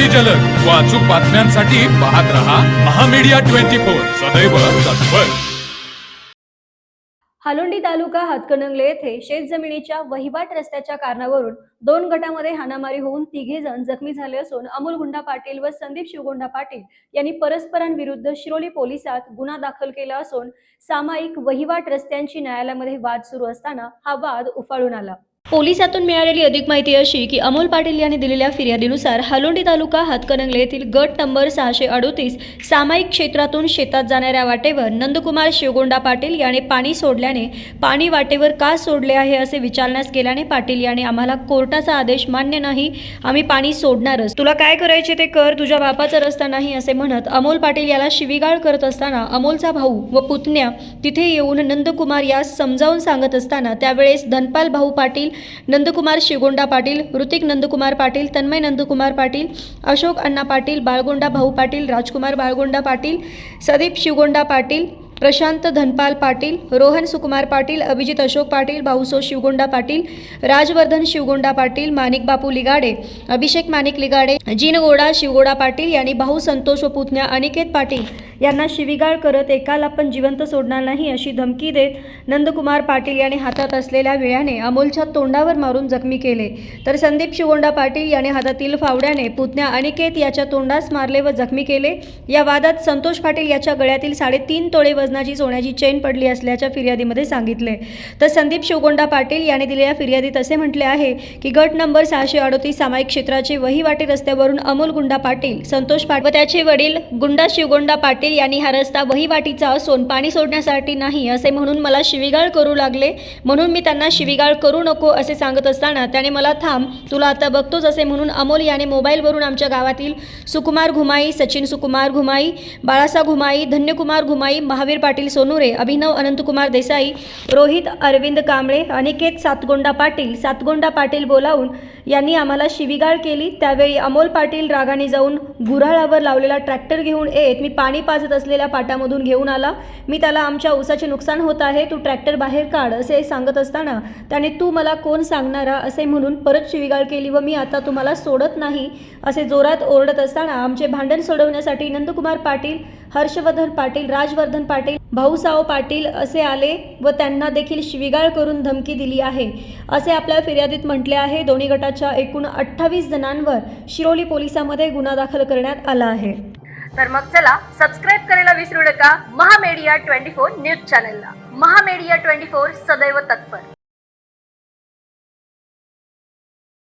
अगदी जलद. व अचूक बातम्यांसाठी पाहत रहा महामीडिया ट्वेंटी फोर. सदैव तत्पर. हालोंडी तालुका हातकणंगले येथे शेतजमिनीच्या वहिवाट रस्त्याच्या कारणावरून दोन गटामध्ये हाणामारी होऊन तिघे जण जखमी झाले असून अमोल गुंडा पाटील व संदीप शिवगोंडा पाटील यांनी परस्परांविरुद्ध शिरोली पोलिसात गुन्हा दाखल केला असून सामायिक वहिवाट रस्त्यांची न्यायालयामध्ये वाद सुरू असताना हा वाद उफाळून आला. पोलिसातून मिळालेली अधिक माहिती अशी की अमोल पाटील यांनी दिलेल्या फिर्यादीनुसार हालोंडी तालुका हातकणंगले येथील गट नंबर सहाशे अडोतीस सामायिक क्षेत्रातून शेतात जाणाऱ्या वाटेवर नंदकुमार शिवगोंडा पाटील याने पाणी सोडल्याने पाणी वाटेवर का सोडले आहे असे विचारण्यास केल्याने पाटील याने आम्हाला कोर्टाचा आदेश मान्य नाही. आम्ही पाणी सोडणारच. तुला काय करायचे ते कर. तुझ्या बापाचा रस्ता नाही असे म्हणत अमोल पाटील याला शिवीगाळ करत असताना अमोलचा भाऊ व पुतण्या तिथे येऊन नंदकुमार यास समजावून सांगत असताना त्यावेळेस धनपाल भाऊ पाटील नंदकुमार शिवगोंडा पाटील ऋतिक नंदकुमार पाटील तन्मय नंदकुमार पाटील अशोक अण्णा पाटील बाळगोंडा भाऊ पाटील राजकुमार बाळगोंडा पाटील सदीप शिवगोंडा पाटील प्रशांत धनपाल पाटील रोहन सुकुमार पाटील अभिजित अशोक पाटील भाऊसो शिवगोंडा पाटील राजवर्धन शिवगोंडा पाटील माणिक बापू लिगाडे अभिषेक माणिक लिगाडे जिनगोडा शिवगोडा पाटील यांनी भाऊ संतोष व पुतण्या अनिकेत पाटील यांना शिवीगाळ करत एकाला पण जिवंत सोडणार नाही अशी धमकी देत नंदकुमार पाटील याने हातात असलेल्या विळ्याने अमोलच्या तोंडावर मारून जखमी केले. तर संदीप शिवगोंडा पाटील याने हातातील फावड्याने पुतण्या अनिकेत याच्या तोंडास मारले व जखमी केले. या वादात संतोष पाटील याच्या गळ्यातील साडेतीन तोळे वजनाची सोन्याची चेन पडली असल्याच्या फिर्यादीमध्ये सांगितले. तर संदीप शिवगोंडा पाटील याने दिलेल्या फिर्यादीत असे म्हटले आहे की गट नंबर सहाशे अडोतीस सामायिक क्षेत्राचे वहिवाटी रस्त्यावरून अमोल गुंडा पाटील संतोष पाटील व त्याचे वडील गुंडा शिवगोंडा पाटील यांनी हा रस्ता वहिवाटीचा असून पाणी सोडण्यासाठी नाही असे म्हणून मला शिवीगाळ करू लागले. म्हणून मी त्यांना शिवीगाळ करू नको असे सांगत असताना त्याने मला थांब तुला आता बघतोच असे म्हणून अमोल याने मोबाईलवरून आमच्या गावातील सुकुमार घुमाई सचिन सुकुमार घुमाई बाळासा घुमाई धन्यकुमार घुमाई महावीर पाटील सोनुरे अभिनव अनंतकुमार देसाई रोहित अरविंद कांबळे अनिकेत सातगोंडा पाटील सातगोंडा पाटील बोलावून यांनी आम्हाला शिवीगाळ केली. त्यावेळी अमोल पाटील रागाने जाऊन गुऱ्हाळावर लावलेला ट्रॅक्टर घेऊन येत मी पाणी पाजत असलेल्या पाटामधून घेऊन आला. मी त्याला आमच्या ऊसाचे नुकसान होत आहे तू ट्रॅक्टर बाहेर काढ असे सांगत असताना त्याने तू मला कोण सांगणारा असे म्हणून परत शिवीगाळ केली व मी आता तुम्हाला सोडत नाही असे जोरात ओरडत असताना आमचे भांडण सोडवण्यासाठी नंदकुमार पाटील हर्षवर्धन पाटील राजवर्धन पाटील भाऊसाव पाटील असे आले व त्यांना देखील शिवीगाळ करून धमकी दिली आहे. असे आपल्या फिर्यादीत म्हटले आहे. दोन्ही गटाच्या एकूण अठ्ठावीस जणांवर शिरोली पोलिसांमध्ये गुन्हा दाखल करण्यात आला आहे. तर मग चला सबस्क्राईब करायला विसरू नका. महामेडिया ट्वेंटी फोर न्यूज चॅनलला. महामेडिया ट्वेंटी फोर सदैव तत्पर.